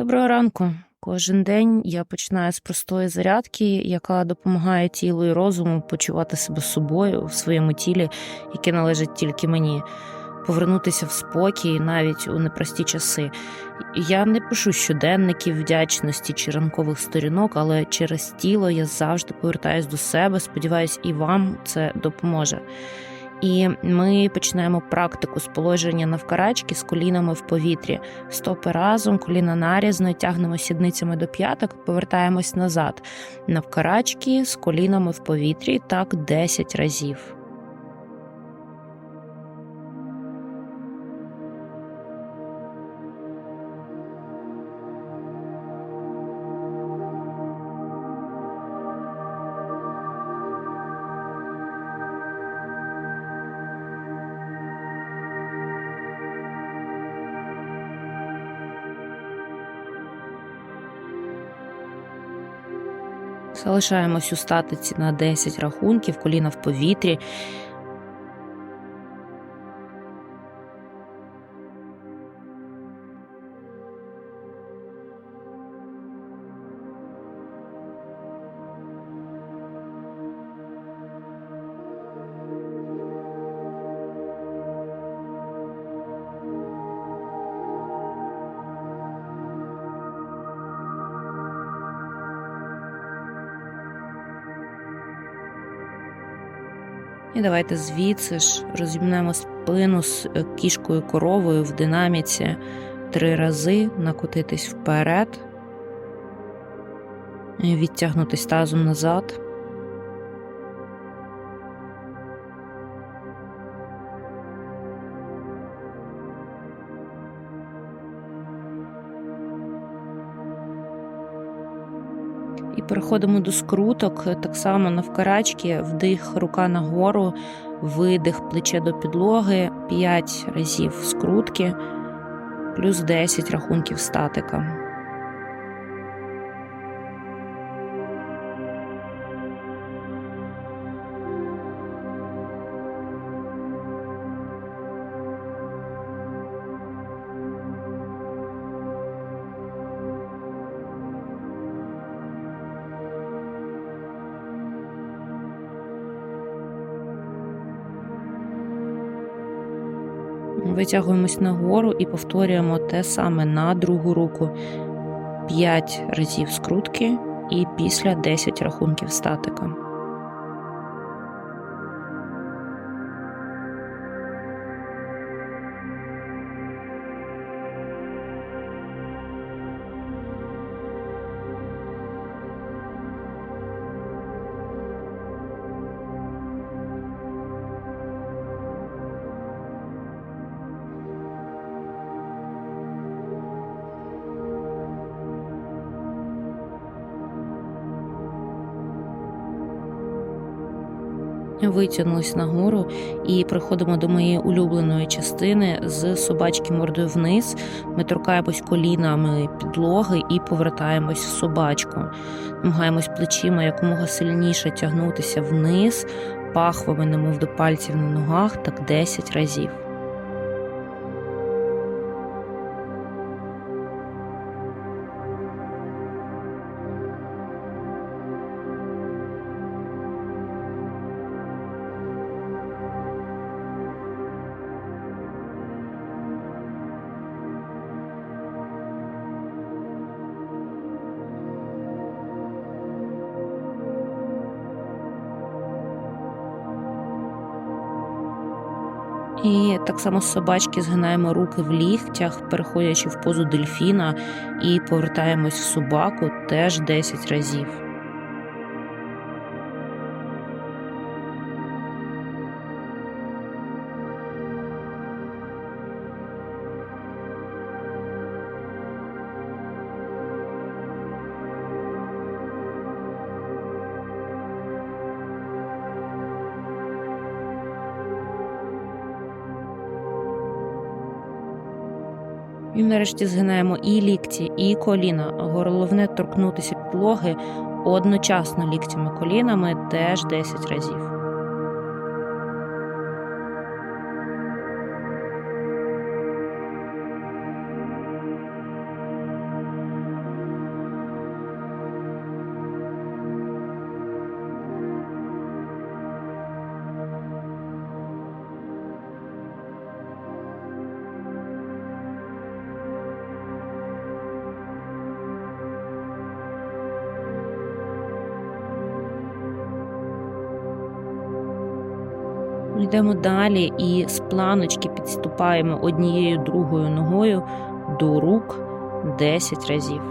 Доброго ранку. Кожен день я починаю з простої зарядки, яка допомагає тілу і розуму почувати себе собою в своєму тілі, яке належить тільки мені, повернутися в спокій навіть у непрості часи. Я не пишу щоденників вдячності чи ранкових сторінок, але через тіло я завжди повертаюсь до себе. Сподіваюсь, і вам це допоможе. І ми починаємо практику з положення навкарачки з колінами в повітрі. Стопи разом, коліна нарізно, тягнемо сідницями до п'яток, повертаємось назад. Навкарачки з колінами в повітрі так 10 разів. Залишаємось у статиці на 10 рахунків, коліна в повітрі. І давайте звідси ж розімнемо спину з е, кішкою коровою в динаміці три рази, накотитись вперед, відтягнутись тазом назад. І переходимо до скруток. Так само навкарачки, вдих, рука нагору, видих, плече до підлоги, 5 разів скрутки, плюс 10 рахунків статика. Витягуємось нагору і повторюємо те саме на другу руку. 5 разів скрутки і після 10 рахунків статика. Витягнулись нагору і приходимо до моєї улюбленої частини з собачки мордою вниз. Ми торкаємось колінами підлоги і повертаємось в собачку. Намагаємось плечима якомога сильніше тягнутися вниз, пахвами, немов до пальців на ногах, так 10 разів. І так само з собачки згинаємо руки в ліктях, переходячи в позу дельфіна, і повертаємось в собаку теж 10 разів. І нарешті згинаємо і лікті, і коліна. Головне торкнутися підлоги одночасно ліктями колінами теж 10 разів. Йдемо далі і з планочки підступаємо однією другою ногою до рук 10 разів.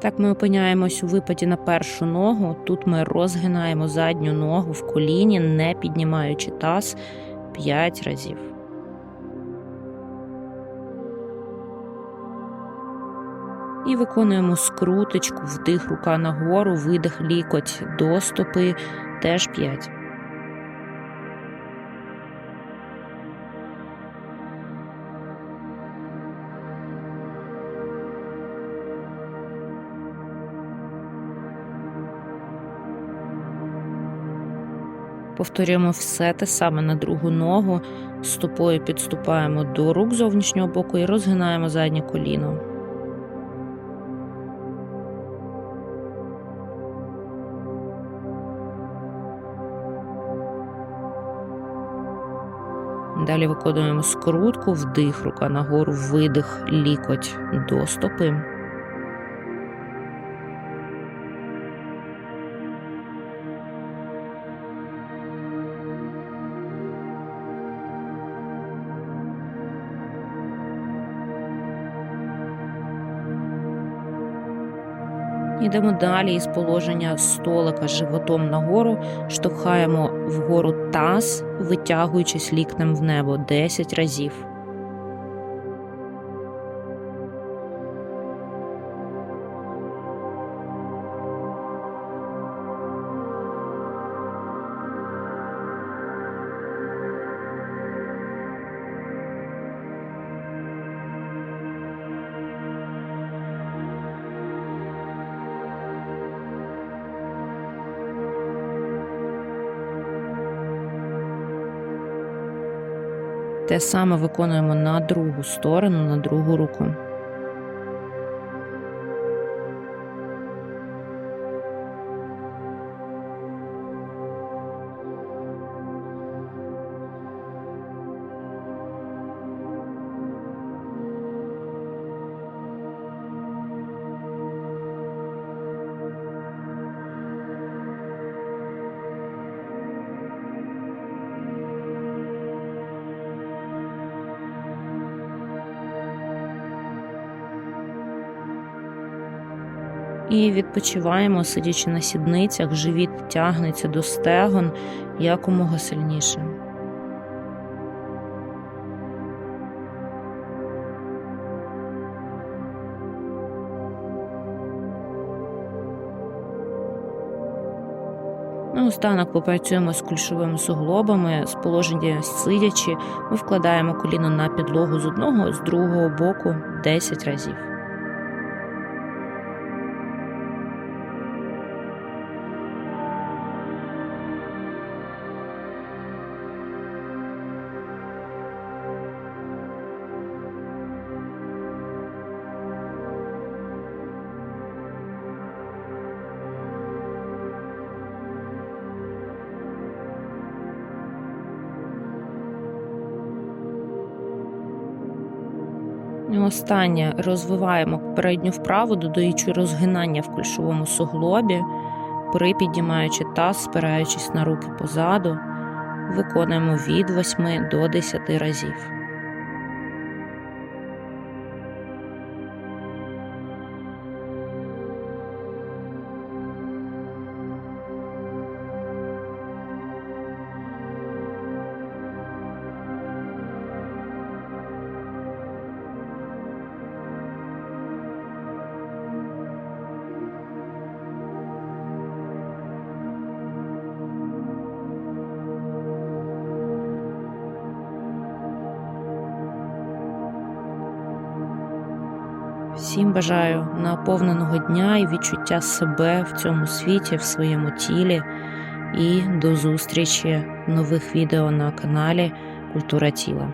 Так ми опиняємось у випаді на першу ногу. Тут ми розгинаємо задню ногу в коліні, не піднімаючи таз 5 разів. І виконуємо скруточку, вдих рука нагору, видих лікоть до стопи, теж 5. Повторюємо все те саме на другу ногу, стопою підступаємо до рук зовнішнього боку і розгинаємо заднє коліно. Далі виконуємо скрутку, вдих, рука нагору, видих, лікоть до стопи. Йдемо далі із положення столика животом нагору, штовхаємо вгору таз, витягуючись ліктем в небо 10 разів. Те саме виконуємо на другу сторону, на другу руку. І відпочиваємо, сидячи на сідницях, живіт тягнеться до стегон якомога сильніше. Наостанок попрацюємо з кульшовими суглобами, з положення сидячи, ми вкладаємо коліно на підлогу з одного, з другого боку 10 разів. Останнє розвиваємо передню вправу, додаючи розгинання в кульшовому суглобі, припіднімаючи таз, спираючись на руки позаду, виконуємо від 8 до 10 разів. Всім бажаю наповненого дня і відчуття себе в цьому світі, в своєму тілі. І до зустрічі нових відео на каналі Культура тіла.